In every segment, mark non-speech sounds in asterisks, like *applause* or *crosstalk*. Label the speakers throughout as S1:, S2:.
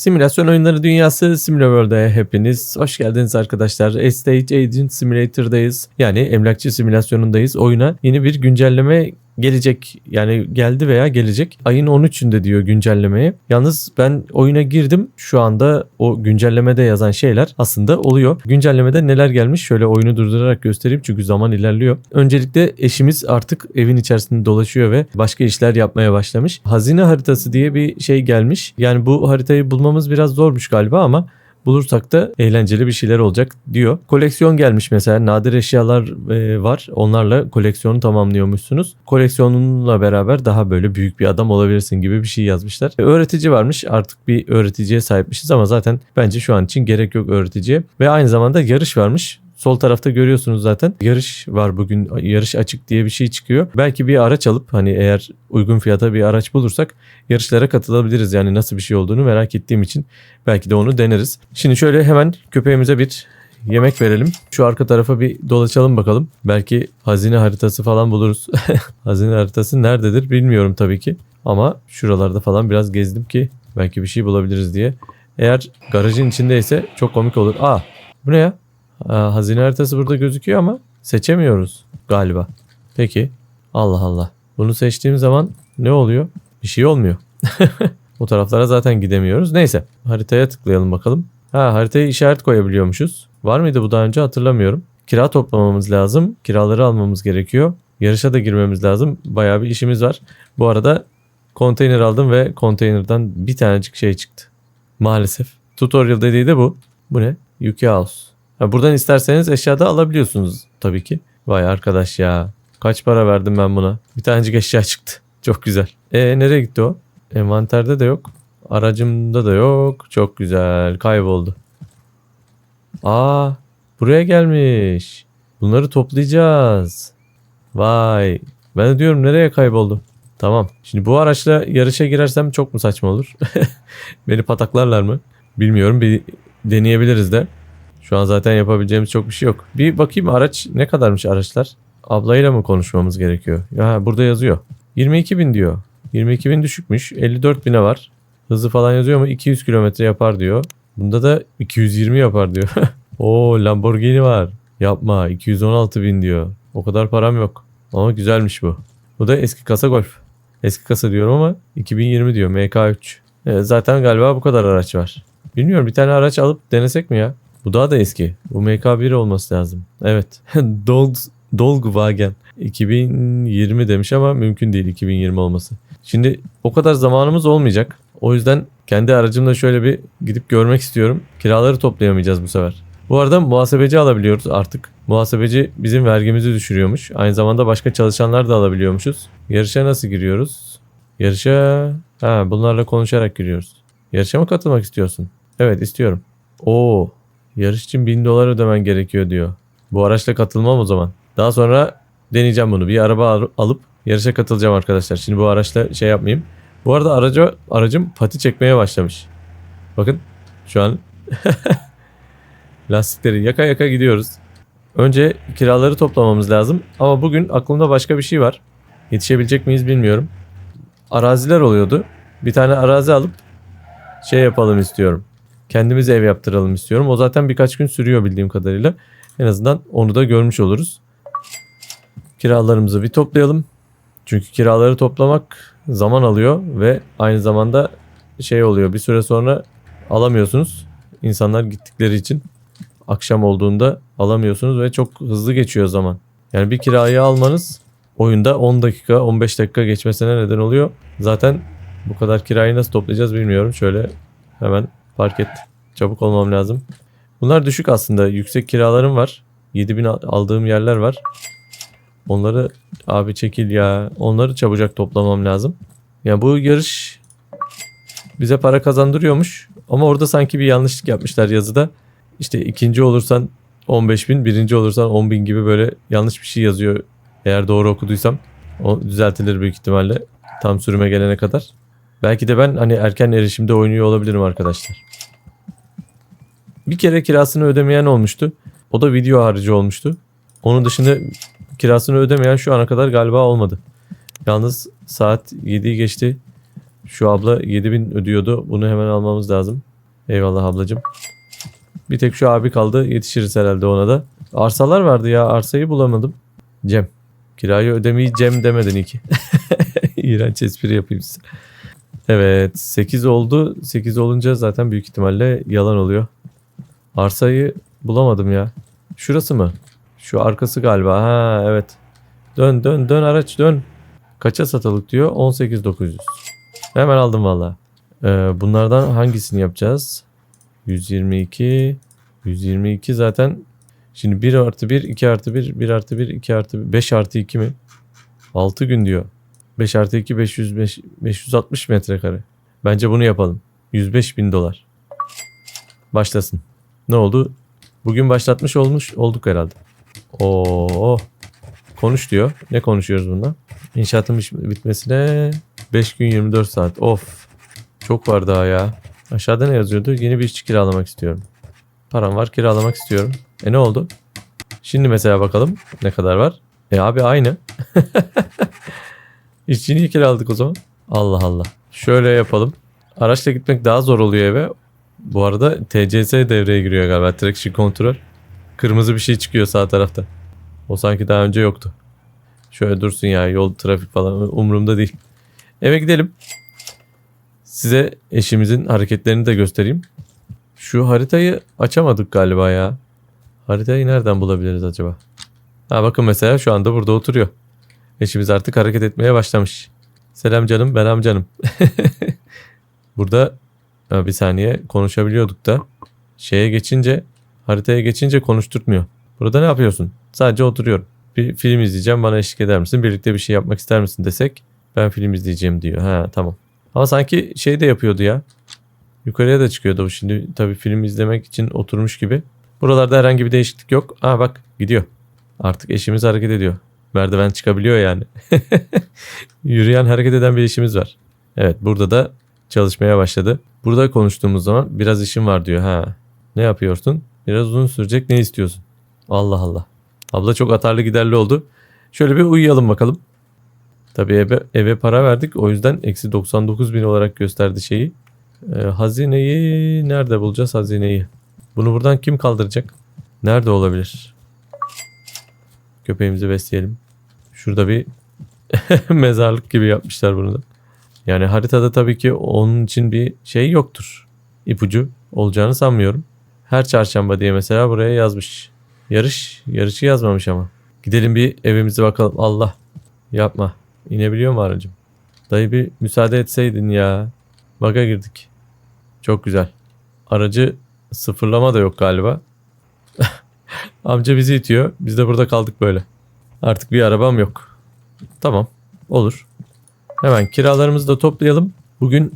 S1: Simülasyon oyunları dünyası SimulaWorld'e hepiniz hoş geldiniz arkadaşlar. Estate Agent Simulator'dayız. Yani emlakçı simülasyonundayız. Oyuna yeni bir güncelleme gelecek. Yani geldi veya gelecek. Ayın 13'ünde diyor güncellemeye. Yalnız ben oyuna girdim. Şu anda o güncellemede yazan şeyler aslında oluyor. Güncellemede neler gelmiş şöyle oyunu durdurarak göstereyim çünkü zaman ilerliyor. Öncelikle eşimiz artık evin içerisinde dolaşıyor ve başka işler yapmaya başlamış. Hazine haritası diye bir şey gelmiş. Yani bu haritayı bulmamız biraz zormuş galiba ama bulursak da eğlenceli bir şeyler olacak diyor. Koleksiyon gelmiş mesela nadir eşyalar e, var. Onlarla koleksiyonu tamamlıyormuşsunuz. Koleksiyonunla beraber daha böyle büyük bir adam olabilirsin gibi bir şey yazmışlar. E, öğretici varmış. Artık bir öğreticiye sahipmişiz ama zaten bence şu an için gerek yok öğreticiye. Ve aynı zamanda yarış varmış. Sol tarafta görüyorsunuz zaten. Yarış var bugün. Yarış açık diye bir şey çıkıyor. Belki bir araç alıp hani eğer uygun fiyata bir araç bulursak yarışlara katılabiliriz. Yani nasıl bir şey olduğunu merak ettiğim için belki de onu deneriz. Şimdi şöyle hemen köpeğimize bir yemek verelim. Şu arka tarafa bir dolaşalım bakalım. Belki hazine haritası falan buluruz. *laughs* hazine haritası nerededir bilmiyorum tabii ki. Ama şuralarda falan biraz gezdim ki belki bir şey bulabiliriz diye. Eğer garajın içindeyse çok komik olur. Aa bu ne ya? Aa, hazine haritası burada gözüküyor ama seçemiyoruz galiba. Peki. Allah Allah. Bunu seçtiğim zaman ne oluyor? Bir şey olmuyor. *laughs* o taraflara zaten gidemiyoruz. Neyse. Haritaya tıklayalım bakalım. Ha haritaya işaret koyabiliyormuşuz. Var mıydı bu daha önce hatırlamıyorum. Kira toplamamız lazım. Kiraları almamız gerekiyor. Yarışa da girmemiz lazım. Bayağı bir işimiz var. Bu arada konteyner aldım ve konteynerden bir tanecik şey çıktı. Maalesef. Tutorial dediği de bu. Bu ne? Yuki House. Buradan isterseniz eşya da alabiliyorsunuz tabii ki. Vay arkadaş ya. Kaç para verdim ben buna? Bir tanecik eşya çıktı. *laughs* Çok güzel. E nereye gitti o? Envanterde de yok. Aracımda da yok. Çok güzel. Kayboldu. Aa, buraya gelmiş. Bunları toplayacağız. Vay. Ben de diyorum nereye kayboldu? Tamam. Şimdi bu araçla yarışa girersem çok mu saçma olur? *laughs* Beni pataklarlar mı? Bilmiyorum. Bir deneyebiliriz de. Şu an zaten yapabileceğimiz çok bir şey yok. Bir bakayım araç ne kadarmış araçlar? Ablayla mı konuşmamız gerekiyor? Ya burada yazıyor. 22 bin diyor. 22 bin düşükmüş. 54 bine var. Hızı falan yazıyor mu? 200 kilometre yapar diyor. Bunda da 220 yapar diyor. *laughs* Oo Lamborghini var. Yapma 216 bin diyor. O kadar param yok. Ama güzelmiş bu. Bu da eski kasa Golf. Eski kasa diyorum ama 2020 diyor MK3. E, zaten galiba bu kadar araç var. Bilmiyorum bir tane araç alıp denesek mi ya? Bu daha da eski. Bu MK1 olması lazım. Evet. *laughs* Dolg, Dolgwagen. 2020 demiş ama mümkün değil 2020 olması. Şimdi o kadar zamanımız olmayacak. O yüzden kendi aracımla şöyle bir gidip görmek istiyorum. Kiraları toplayamayacağız bu sefer. Bu arada muhasebeci alabiliyoruz artık. Muhasebeci bizim vergimizi düşürüyormuş. Aynı zamanda başka çalışanlar da alabiliyormuşuz. Yarışa nasıl giriyoruz? Yarışa... Ha bunlarla konuşarak giriyoruz. Yarışa mı katılmak istiyorsun? Evet istiyorum. Oo Yarış için 1000 dolar ödemen gerekiyor diyor. Bu araçla katılmam o zaman. Daha sonra deneyeceğim bunu. Bir araba al- alıp yarışa katılacağım arkadaşlar. Şimdi bu araçla şey yapmayayım. Bu arada araca, aracım pati çekmeye başlamış. Bakın şu an *laughs* lastikleri yaka yaka gidiyoruz. Önce kiraları toplamamız lazım. Ama bugün aklımda başka bir şey var. Yetişebilecek miyiz bilmiyorum. Araziler oluyordu. Bir tane arazi alıp şey yapalım istiyorum kendimiz ev yaptıralım istiyorum. O zaten birkaç gün sürüyor bildiğim kadarıyla. En azından onu da görmüş oluruz. Kiralarımızı bir toplayalım. Çünkü kiraları toplamak zaman alıyor ve aynı zamanda şey oluyor bir süre sonra alamıyorsunuz. İnsanlar gittikleri için akşam olduğunda alamıyorsunuz ve çok hızlı geçiyor zaman. Yani bir kirayı almanız oyunda 10 dakika 15 dakika geçmesine neden oluyor. Zaten bu kadar kirayı nasıl toplayacağız bilmiyorum. Şöyle hemen Fark et. Çabuk olmam lazım. Bunlar düşük aslında. Yüksek kiralarım var. 7000 aldığım yerler var. Onları abi çekil ya. Onları çabucak toplamam lazım. Ya bu yarış bize para kazandırıyormuş. Ama orada sanki bir yanlışlık yapmışlar yazıda. İşte ikinci olursan 15 bin, birinci olursan 10 bin gibi böyle yanlış bir şey yazıyor. Eğer doğru okuduysam o düzeltilir büyük ihtimalle tam sürüme gelene kadar. Belki de ben hani erken erişimde oynuyor olabilirim arkadaşlar. Bir kere kirasını ödemeyen olmuştu. O da video harici olmuştu. Onun dışında kirasını ödemeyen şu ana kadar galiba olmadı. Yalnız saat 7'yi geçti. Şu abla 7000 ödüyordu. Bunu hemen almamız lazım. Eyvallah ablacığım. Bir tek şu abi kaldı. Yetişiriz herhalde ona da. Arsalar vardı ya. Arsayı bulamadım. Cem. Kirayı ödemeyi Cem demedin iki. *laughs* İğrenç espri yapayım size. Evet 8 oldu. 8 olunca zaten büyük ihtimalle yalan oluyor. Arsayı bulamadım ya. Şurası mı? Şu arkası galiba. Ha evet. Dön dön dön araç dön. Kaça satılık diyor? 18.900. Hemen aldım valla. Ee, bunlardan hangisini yapacağız? 122. 122 zaten. Şimdi 1 artı 1, 2 artı 1, 1 artı 1, 2 artı 1, 5 artı 2 mi? 6 gün diyor. 5 artı 2, 505, 560 metrekare. Bence bunu yapalım. 105 bin dolar. Başlasın. Ne oldu? Bugün başlatmış olmuş olduk herhalde. Oo. Konuş diyor. Ne konuşuyoruz bunda? İnşaatın bitmesine 5 gün 24 saat. Of. Çok var daha ya. Aşağıda ne yazıyordu? Yeni bir işçi kiralamak istiyorum. Param var kiralamak istiyorum. E ne oldu? Şimdi mesela bakalım ne kadar var. E abi aynı. *laughs* İşçi niye kiraladık o zaman? Allah Allah. Şöyle yapalım. Araçla gitmek daha zor oluyor eve. Bu arada TCS devreye giriyor galiba. Traction Control. Kırmızı bir şey çıkıyor sağ tarafta. O sanki daha önce yoktu. Şöyle dursun ya yol trafik falan umurumda değil. Eve gidelim. Size eşimizin hareketlerini de göstereyim. Şu haritayı açamadık galiba ya. Haritayı nereden bulabiliriz acaba? Ha bakın mesela şu anda burada oturuyor. Eşimiz artık hareket etmeye başlamış. Selam canım ben amcanım. *laughs* burada bir saniye konuşabiliyorduk da şeye geçince haritaya geçince konuşturtmuyor. Burada ne yapıyorsun? Sadece oturuyorum. Bir film izleyeceğim bana eşlik eder misin? Birlikte bir şey yapmak ister misin desek ben film izleyeceğim diyor. Ha tamam. Ama sanki şey de yapıyordu ya. Yukarıya da çıkıyordu bu şimdi tabii film izlemek için oturmuş gibi. Buralarda herhangi bir değişiklik yok. Aa bak gidiyor. Artık eşimiz hareket ediyor. Merdiven çıkabiliyor yani. *laughs* Yürüyen hareket eden bir eşimiz var. Evet burada da çalışmaya başladı. Burada konuştuğumuz zaman biraz işim var diyor. Ha ne yapıyorsun? Biraz uzun sürecek ne istiyorsun? Allah Allah. Abla çok atarlı giderli oldu. Şöyle bir uyuyalım bakalım. Tabii eve, eve para verdik. O yüzden eksi 99 bin olarak gösterdi şeyi. Ee, hazineyi nerede bulacağız hazineyi? Bunu buradan kim kaldıracak? Nerede olabilir? Köpeğimizi besleyelim. Şurada bir *laughs* mezarlık gibi yapmışlar bunu da. Yani haritada tabii ki onun için bir şey yoktur. İpucu olacağını sanmıyorum. Her çarşamba diye mesela buraya yazmış. Yarış, yarışı yazmamış ama. Gidelim bir evimize bakalım. Allah yapma. İnebiliyor mu aracım? Dayı bir müsaade etseydin ya. Baga girdik. Çok güzel. Aracı sıfırlama da yok galiba. *laughs* Amca bizi itiyor. Biz de burada kaldık böyle. Artık bir arabam yok. Tamam. Olur. Hemen kiralarımızı da toplayalım. Bugün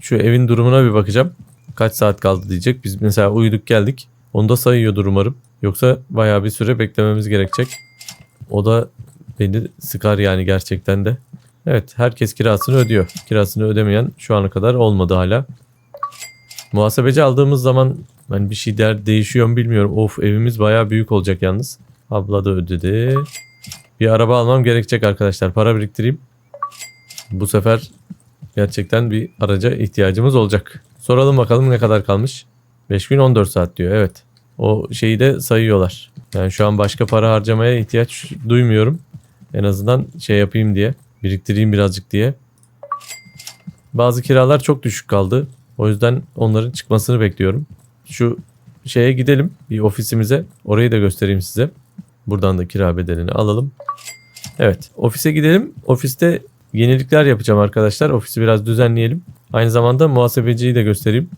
S1: şu evin durumuna bir bakacağım. Kaç saat kaldı diyecek. Biz mesela uyuduk geldik. Onu da sayıyordur umarım. Yoksa bayağı bir süre beklememiz gerekecek. O da beni sıkar yani gerçekten de. Evet herkes kirasını ödüyor. Kirasını ödemeyen şu ana kadar olmadı hala. Muhasebeci aldığımız zaman ben bir şey der değişiyor mu bilmiyorum. Of evimiz bayağı büyük olacak yalnız. Abla da ödedi. Bir araba almam gerekecek arkadaşlar. Para biriktireyim. Bu sefer gerçekten bir araca ihtiyacımız olacak. Soralım bakalım ne kadar kalmış. 5 gün 14 saat diyor. Evet. O şeyi de sayıyorlar. Yani şu an başka para harcamaya ihtiyaç duymuyorum. En azından şey yapayım diye. Biriktireyim birazcık diye. Bazı kiralar çok düşük kaldı. O yüzden onların çıkmasını bekliyorum. Şu şeye gidelim bir ofisimize. Orayı da göstereyim size. Buradan da kira bedelini alalım. Evet ofise gidelim. Ofiste yenilikler yapacağım arkadaşlar. Ofisi biraz düzenleyelim. Aynı zamanda muhasebeciyi de göstereyim.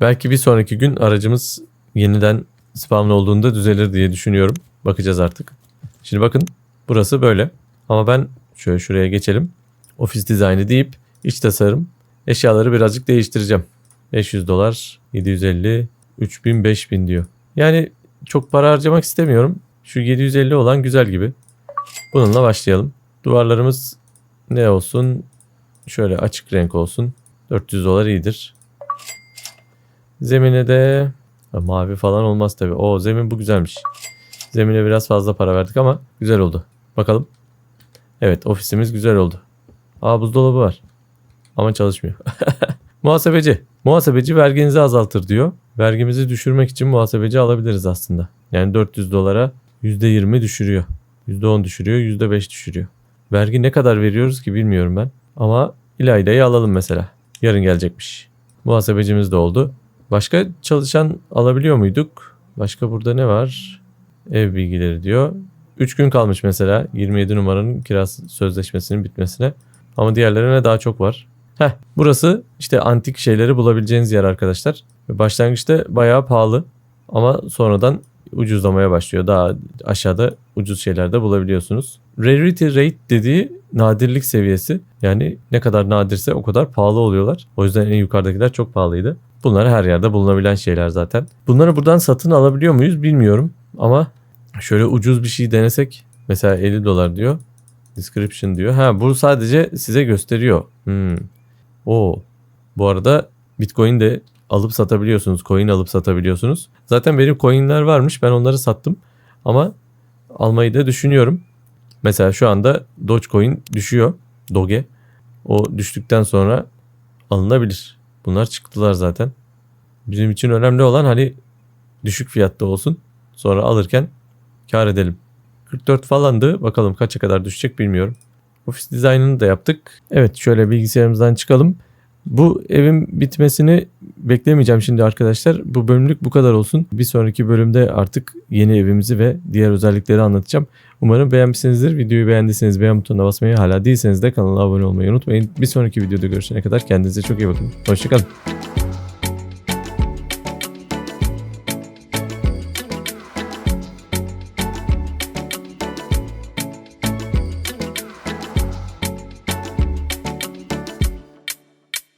S1: Belki bir sonraki gün aracımız yeniden spamlı olduğunda düzelir diye düşünüyorum. Bakacağız artık. Şimdi bakın burası böyle. Ama ben şöyle şuraya geçelim. Ofis dizaynı deyip iç tasarım eşyaları birazcık değiştireceğim. 500 dolar, 750, 3000, 5000 diyor. Yani çok para harcamak istemiyorum. Şu 750 olan güzel gibi. Bununla başlayalım. Duvarlarımız ne olsun? Şöyle açık renk olsun. 400 dolar iyidir. Zemine de mavi falan olmaz tabi. O zemin bu güzelmiş. Zemine biraz fazla para verdik ama güzel oldu. Bakalım. Evet ofisimiz güzel oldu. Aa buzdolabı var. Ama çalışmıyor. *laughs* Muhasebeci. Muhasebeci verginizi azaltır diyor. Vergimizi düşürmek için muhasebeci alabiliriz aslında. Yani 400 dolara %20 düşürüyor. %10 düşürüyor, %5 düşürüyor. Vergi ne kadar veriyoruz ki bilmiyorum ben. Ama İlayda'yı alalım mesela. Yarın gelecekmiş. Muhasebecimiz de oldu. Başka çalışan alabiliyor muyduk? Başka burada ne var? Ev bilgileri diyor. 3 gün kalmış mesela 27 numaranın kiraz sözleşmesinin bitmesine. Ama diğerlerine daha çok var. Heh, burası işte antik şeyleri bulabileceğiniz yer arkadaşlar. Başlangıçta bayağı pahalı ama sonradan ucuzlamaya başlıyor. Daha aşağıda ucuz şeyler de bulabiliyorsunuz. Rarity rate dediği nadirlik seviyesi. Yani ne kadar nadirse o kadar pahalı oluyorlar. O yüzden en yukarıdakiler çok pahalıydı. Bunlar her yerde bulunabilen şeyler zaten. Bunları buradan satın alabiliyor muyuz bilmiyorum. Ama şöyle ucuz bir şey denesek. Mesela 50 dolar diyor. Description diyor. Ha bu sadece size gösteriyor. Hmm. O. Bu arada Bitcoin de alıp satabiliyorsunuz. Coin alıp satabiliyorsunuz. Zaten benim coinler varmış. Ben onları sattım. Ama almayı da düşünüyorum. Mesela şu anda Dogecoin düşüyor. Doge. O düştükten sonra alınabilir. Bunlar çıktılar zaten. Bizim için önemli olan hani düşük fiyatta olsun. Sonra alırken kar edelim. 44 falandı. Bakalım kaça kadar düşecek bilmiyorum. Ofis dizaynını da yaptık. Evet şöyle bilgisayarımızdan çıkalım. Bu evin bitmesini beklemeyeceğim şimdi arkadaşlar. Bu bölümlük bu kadar olsun. Bir sonraki bölümde artık yeni evimizi ve diğer özellikleri anlatacağım. Umarım beğenmişsinizdir. Videoyu beğendiyseniz beğen butonuna basmayı hala değilseniz de kanala abone olmayı unutmayın. Bir sonraki videoda görüşene kadar kendinize çok iyi bakın. Hoşçakalın.